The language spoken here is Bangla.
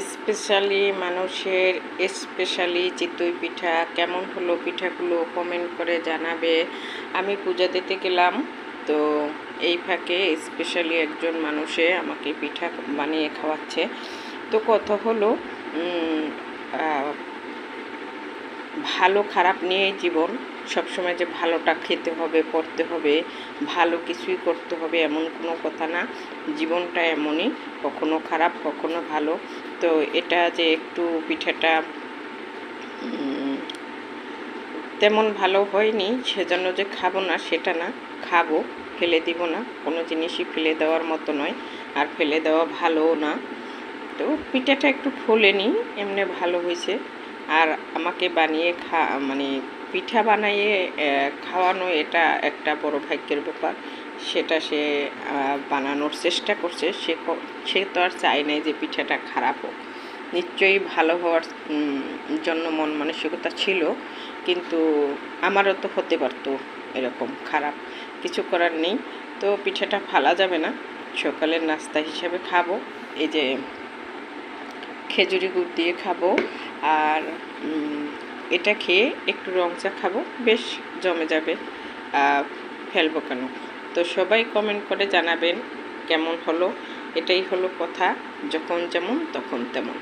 স্পেশালি মানুষের স্পেশালি চিতই পিঠা কেমন হলো পিঠাগুলো কমেন্ট করে জানাবে। আমি পূজা দিতে গেলাম, তো এই ফাঁকে স্পেশালি একজন মানুষে আমাকে পিঠা বানিয়ে খাওয়াচ্ছে। তো কত হলো ভালো খারাপ নিয়েই জীবন, সবসময় যে ভালোটা খেতে হবে, করতে হবে, ভালো কিছুই করতে হবে এমন কোনো কথা না। জীবনটা এমনই, কখনো খারাপ, কখনো ভালো। তো এটা যে একটু পিঠাটা তেমন ভালো হয়নি, সেজন্য যে খাব না সেটা না, খাব, ফেলে দিব না, কোনো জিনিসই ফেলে দেওয়ার মতো নয়, আর ফেলে দেওয়া ভালোও না। তো পিঠাটা একটু ফোলেনি এমনি ভালো হয়েছে। আর আমাকে বানিয়ে খা মানে পিঠা বানাইয়ে খাওয়ানো এটা একটা বড় ভাগ্যের ব্যাপার। সেটা সে বানানোর চেষ্টা করছে। সে সে তো আর চায় নাই যে পিঠাটা খারাপ হোক। নিশ্চয়ই ভালো হওয়ার জন্য মন মানসিকতা ছিল, কিন্তু আমারও তো হতে পারতো এরকম খারাপ। কিছু করার নেই। তো পিঠাটা ফালা যাবে না। সকালের নাস্তা হিসাবে খাব। এই যে খেজুরি গুড় দিয়ে খাব। আর এটা খেয়ে একটু রং চা খাব। বেশ জমে যাবে। ফেলব কেন? তো সবাই কমেন্ট করে জানাবেন কেমন হলো এটাই হলো কথা যখন যেমন তখন তেমন।